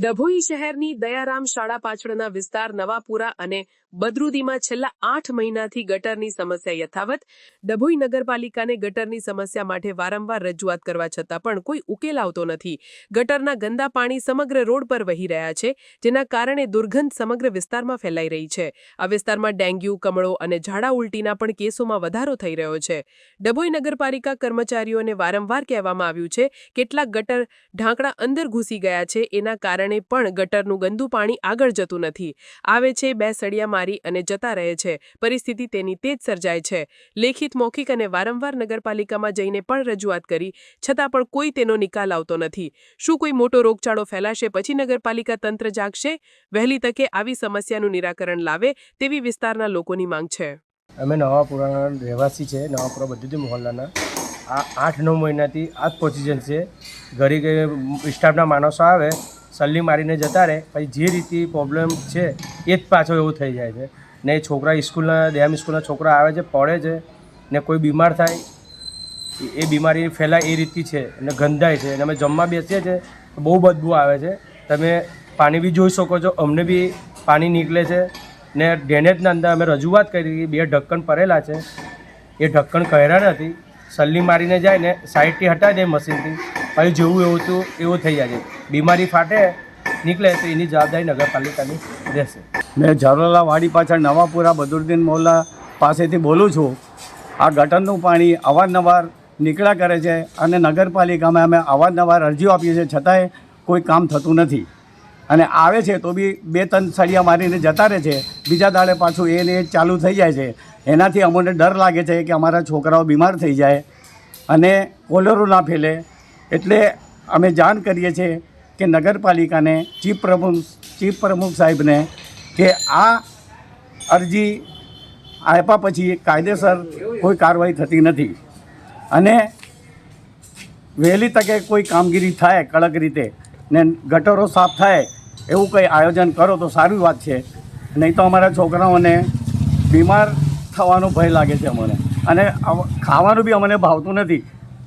ડભોઈ શહેરની દયારામ શાળા પાછળના વિસ્તાર નવાપુરા અને બદરુદીમાં છેલ્લા આઠ મહિનાથી ગટરની સમસ્યા યથાવત. ડભોઈ નગરપાલિકાને ગટરની સમસ્યા માટે વારંવાર રજૂઆત કરવા છતાં પણ કોઈ ઉકેલ આવતો નથી. ગટરના ગંદા પાણી સમગ્ર રોડ પર વહી રહ્યા છે, જેના કારણે દુર્ગંધ સમગ્ર વિસ્તારમાં ફેલાઈ રહી છે. આ વિસ્તારમાં ડેન્ગ્યુ, કમળો અને ઝાડા ઉલટીના પણ કેસોમાં વધારો થઈ રહ્યો છે. ડભોઈ નગરપાલિકા કર્મચારીઓને વારંવાર કહેવામાં આવ્યું છે, કેટલાક ગટર ઢાંકણા અંદર ઘૂસી ગયા છે, એના કારણે પણ ગટરનું ગંદુ પાણી આગળ જતું નથી. આવે છે, બે સળિયા મારી અને જતા રહે છે. પરિસ્થિતિ તેની તે જ સર્જાય છે. લેખિત, મૌખિક અને વારંવાર નગરપાલિકામાં જઈને પણ રજૂઆત કરી, છતાં પણ કોઈ તેનો નિકાલ આવતો નથી. શું કોઈ મોટો રોગચાળો ફેલાશે, પછી નગરપાલિકા તંત્ર જાગશે? વહેલી તકે આવી સમસ્યાનું નિરાકરણ લાવે તેવી વિસ્તારના લોકોની માંગ છે. અમે નવાપુરાના રહેવાસી છે નવાપુરા બધું મોહલ્લાના. આ આઠ નવ મહિનાથી આ જ પોઝિશન છે ઘરે સ્ટાફના માણસો આવે સલ્લી મારીને જતા રહે, પછી જે રીતે પ્રોબ્લેમ છે, એ જ પાછો એવું થઈ જાય છે. ને છોકરા સ્કૂલના ડેમ સ્કૂલના છોકરા આવે છે, પડે છે, ને કોઈ બીમાર થાય, એ- બીમારી ફેલાય એ રીતની છે અને ગંધાય છે અને અમે જમવા બેસીએ છીએ બહુ બદબુ આવે છે. તમે પાણી બી જોઈ શકો છો, અમને બી પાણી નીકળે છે, ને ડ્રેનેજના અંદર અમે રજૂઆત કરી બે ઢક્કણ પડેલા છે. એ ઢક્કણ કર્યા નથી. સલ્લી મારીને જાય ને સાઈડથી હટાવી દે મશીનથી. પછી જેવું એવું હતું, એવું થઈ જાય છે. બીમારી ફાટે, નીકળે તો એની જવાબદારી નગરપાલિકાની રહેશે. મેં ઝરોલા વાડી પાછળ નવાપુરા બદરુદ્દીન મોલ્લા પાસેથી બોલું છું. આ ગટરનું પાણી અવારનવાર નીકળ્યા કરે છે અને નગરપાલિકામાં અમે અવારનવાર અરજીઓ આપીએ છીએ, છતાંય કોઈ કામ થતું નથી. અને આવે છે તો બી બે ત્રણ સળિયા મારીને જતા રહે છે. બીજા દાડે પાછું એને એ ચાલુ થઈ જાય છે. એનાથી અમને ડર લાગે છે કે અમારા છોકરાઓ બીમાર થઈ જાય અને કોલેરો ના ફેલે. એટલે અમે જાણ કરીએ છીએ કે નગરપાલિકાને, ચીફ પ્રમુખ ચીફ પ્રમુખ સાહેબને કે આ અરજી આપ્યા પછી કાયદેસર કોઈ કાર્યવાહી થતી નથી. અને વહેલી તકે કોઈ કામગીરી થાય કડક રીતે ને ગટરો સાફ થાય એવું કંઈ આયોજન કરો તો સારી વાત છે. નહીં તો અમારા છોકરાઓને બીમાર થવાનો ભય લાગે છે અમને. અને ખાવાનું બી અમને ભાવતું નથી.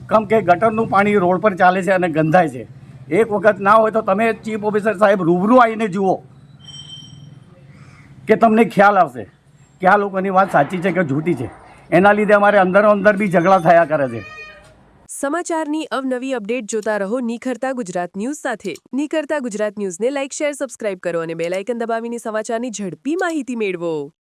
કેમ કે ગટરનું પાણી રોડ પર ચાલે છે અને ગંધાય છે. એક વખત ના હોય તો તમે ચીફ ઓફિસર સાહેબ રૂબરૂ આવીને જુઓ કે તમને ખ્યાલ આવશે કે આ લોકોની વાત સાચી છે કે જૂઠી છે. એના લીધે અમારે અંદરો અંદર બી ઝઘડા થયા કરે છે. સમાચારની અવનવી અપડેટ જોતા રહો નિખરતા ગુજરાત ન્યૂઝ સાથે. નિખરતા ગુજરાત ન્યૂઝને લાઇક શેર સબસ્ક્રાઇબ કરો અને બેલ આઇકન દબાવીને સમાચારની ઝડપી માહિતી મેળવો.